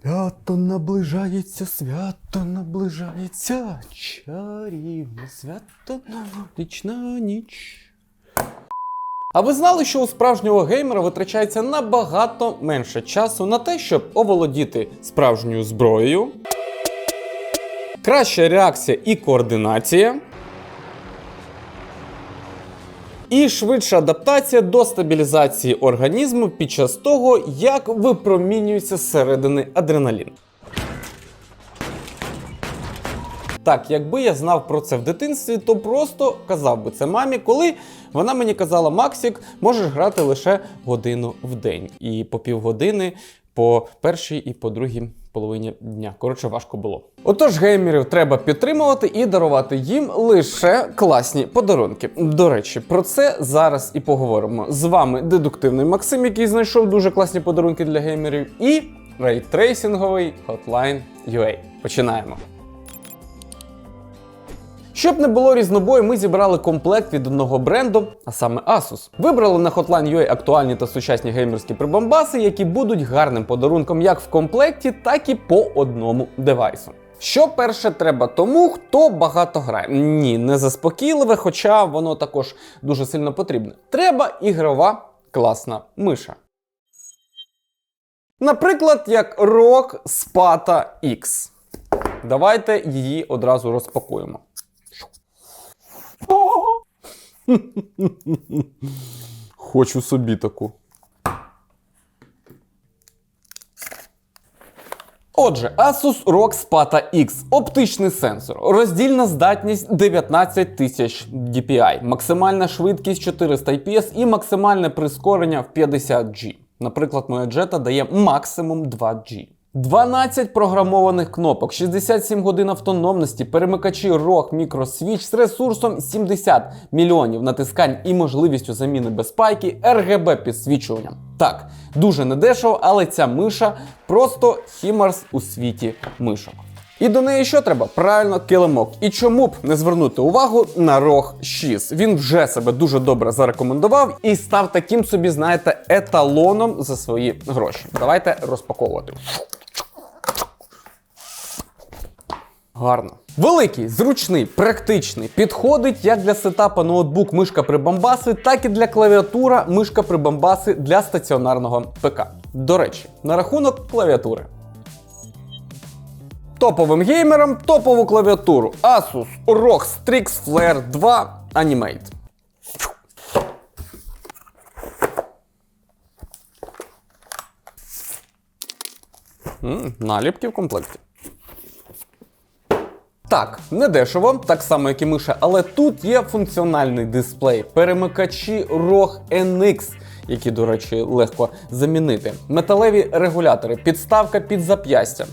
Свято наближається, свято наближається, чарівне свято, новорічна ніч. А ви знали, що у справжнього геймера витрачається набагато менше часу на те, щоб оволодіти справжньою зброєю, краща реакція і координація, і швидша адаптація до стабілізації організму під час того, як випромінюється зсередини адреналін. Так, якби я знав про це в дитинстві, то просто казав би це мамі, коли вона мені казала: Максик, можеш грати лише годину в день. І по півгодини по першій і по другій половині дня. Коротше, важко було. Отож, геймерів треба підтримувати і дарувати їм лише класні подарунки. До речі, про це зараз і поговоримо. З вами дедуктивний Максим, який знайшов дуже класні подарунки для геймерів, і рейтрейсинговий Hotline UA. Починаємо. Щоб не було різнобою, ми зібрали комплект від одного бренду, а саме Asus. Вибрали на Hotline UA актуальні та сучасні геймерські прибамбаси, які будуть гарним подарунком як в комплекті, так і по одному девайсу. Що перше треба тому, хто багато грає? Ні, не заспокійливе, хоча воно також дуже сильно потрібне. Треба ігрова класна миша. Наприклад, як ROG Spata X. Давайте її одразу розпакуємо. Хочу собі таку. Отже, Asus ROG Spata X оптичний сенсор, роздільна здатність 19 тисяч DPI, максимальна швидкість 400 IPS і максимальне прискорення в 50G. Наприклад, моя джета дає максимум 2G. 12 програмованих кнопок, 67 годин автономності, перемикачі ROG мікросвіч з ресурсом 70 мільйонів натискань і можливістю заміни безпайки, RGB підсвічуванням. Так, дуже недешево, але ця миша просто хімарс у світі мишок. І до неї що треба? Правильно, килимок. І чому б не звернути увагу на ROG 6? Він вже себе дуже добре зарекомендував і став таким собі, знаєте, еталоном за свої гроші. Давайте розпаковувати. Гарно. Великий, зручний, практичний, підходить як для сетапа ноутбук мишка прибамбаси, так і для клавіатура мишка прибамбаси для стаціонарного ПК. До речі, на рахунок клавіатури. Топовим геймерам топову клавіатуру Asus ROG Strix Flare 2 Animate. Наліпки в комплекті. Так, не дешево, так само, як і миша, але тут є функціональний дисплей, перемикачі ROG NX, які, до речі, легко замінити, металеві регулятори, підставка під зап'ястя.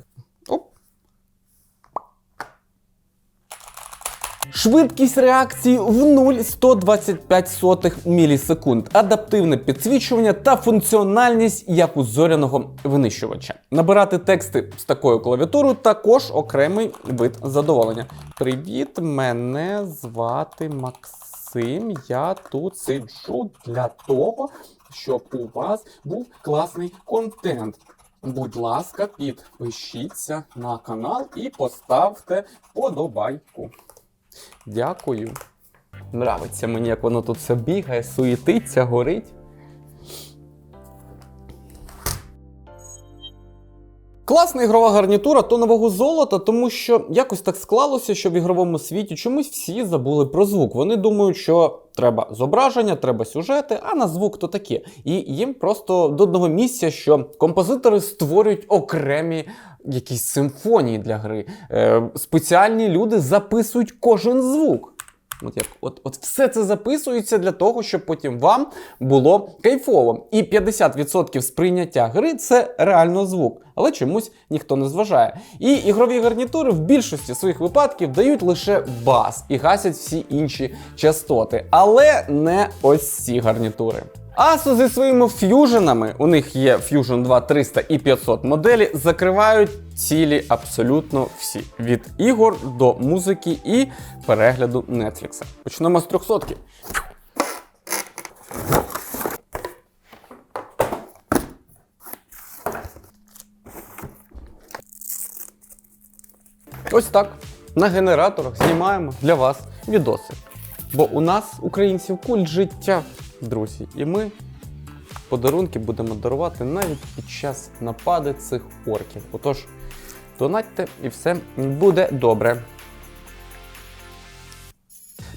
Швидкість реакції в 0,125 мілісекунд, адаптивне підсвічування та функціональність як у зоряного винищувача. Набирати тексти з такою клавіатурою також окремий вид задоволення. Привіт, мене звати Максим. Я тут сиджу для того, щоб у вас був класний контент. Будь ласка, підпишіться на канал і поставте подобайку. Дякую. Нравиться мені, як воно тут все бігає, суєтиться, горить. Класна ігрова гарнітура то нового золота, тому що якось так склалося, що в ігровому світі чомусь всі забули про звук. Вони думають, що треба зображення, треба сюжети, а на звук то таке. І їм просто до одного місця, що композитори створюють окремі якісь симфонії для гри. Е, спеціальні люди записують кожен звук. От, як, от, от все це записується для того, щоб потім вам було кайфово. І 50% сприйняття гри це реально звук, але чомусь ніхто не зважає. І ігрові гарнітури в більшості своїх випадків дають лише бас і гасять всі інші частоти, але не ось ці гарнітури. Asus зі своїми ф'юженами, у них є Fusion 2 300 і 500 моделі, закривають цілі абсолютно всі. Від ігор до музики і перегляду Netflix. Почнемо з 300-ки. Ось так. На генераторах знімаємо для вас відоси. Бо у нас, українців, культ життя, друзі, і ми подарунки будемо дарувати навіть під час напади цих орків. Отож, донатьте і все буде добре.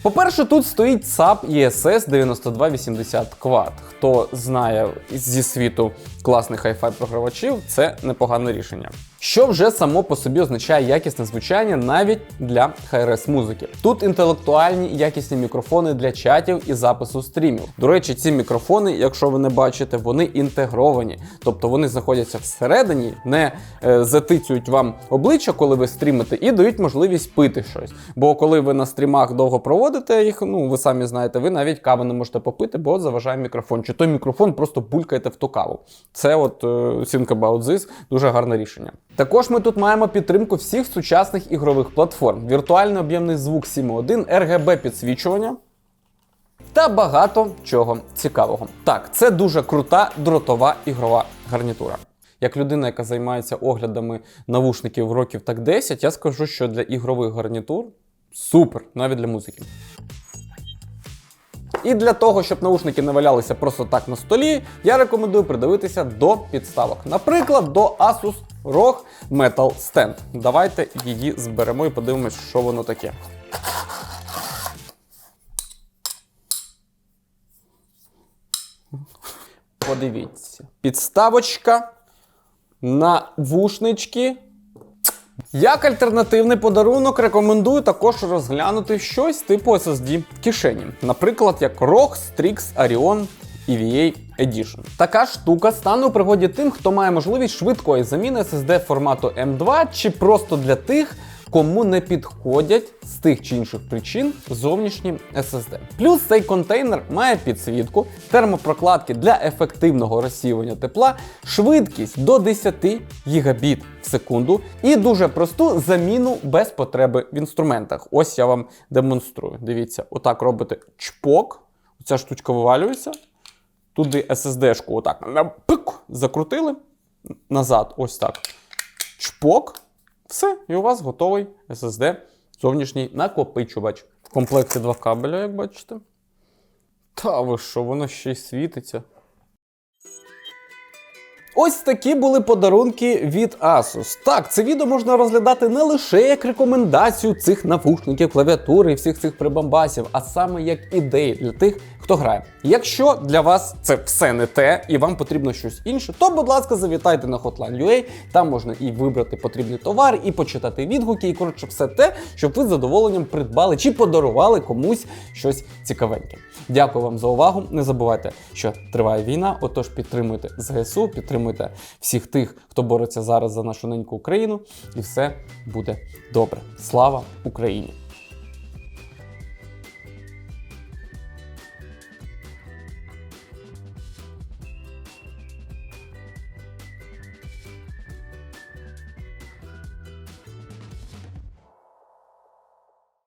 По-перше, тут стоїть SAP ESS 9280 Quad. Хто знає зі світу класних hi-fi програвачів, це непогане рішення. Що вже само по собі означає якісне звучання навіть для хай-рес музики. Тут інтелектуальні якісні мікрофони для чатів і запису стрімів. До речі, ці мікрофони, якщо ви не бачите, вони інтегровані, тобто вони знаходяться всередині, не е, затицюють вам обличчя, коли ви стрімите, і дають можливість пити щось. Бо коли ви на стрімах довго проводите їх, ну ви самі знаєте, ви навіть каву не можете попити, бо заважає мікрофон. Чи той мікрофон просто булькаєте в ту каву. Це от е, think about this, дуже гарне рішення. Також ми тут маємо підтримку всіх сучасних ігрових платформ: віртуальний об'ємний звук 7.1, RGB підсвічування. Та багато чого цікавого. Так, це дуже крута дротова ігрова гарнітура. Як людина, яка займається оглядами навушників років так 10, я скажу, що для ігрових гарнітур супер, навіть для музики. І для того, щоб наушники не валялися просто так на столі, я рекомендую придивитися до підставок. Наприклад, до Asus ROG Metal Stand. Давайте її зберемо і подивимось, що воно таке. Подивіться. Підставочка на вушнички. Як альтернативний подарунок рекомендую також розглянути щось типу SSD кишені, наприклад, як ROG Strix Arion EVA Edition. Така штука стане у пригоді тим, хто має можливість швидкої заміни SSD формату M2 чи просто для тих, кому не підходять з тих чи інших причин зовнішні SSD. Плюс цей контейнер має підсвітку, термопрокладки для ефективного розсіювання тепла, швидкість до 10 гігабіт в секунду і дуже просту заміну без потреби в інструментах. Ось я вам демонструю. Дивіться, отак робите чпок, ця штучка вивалюється. Туди SSD-шку отак пик, закрутили назад, ось так. Чпок. Все, і у вас готовий SSD зовнішній накопичувач. В комплекті два кабеля, як бачите. Та ви що, воно ще й світиться. Ось такі були подарунки від Asus. Так, це відео можна розглядати не лише як рекомендацію цих навушників, клавіатури і всіх цих прибамбасів, а саме як ідеї для тих, хто грає. Якщо для вас це все не те і вам потрібно щось інше, то, будь ласка, завітайте на Hotline.ua, там можна і вибрати потрібний товар, і почитати відгуки, і коротше, все те, щоб ви з задоволенням придбали чи подарували комусь щось цікавеньке. Дякую вам за увагу. Не забувайте, що триває війна. Отож, підтримуйте ЗСУ, підтримуйте всіх тих, хто бореться зараз за нашу неньку Україну, і все буде добре. Слава Україні!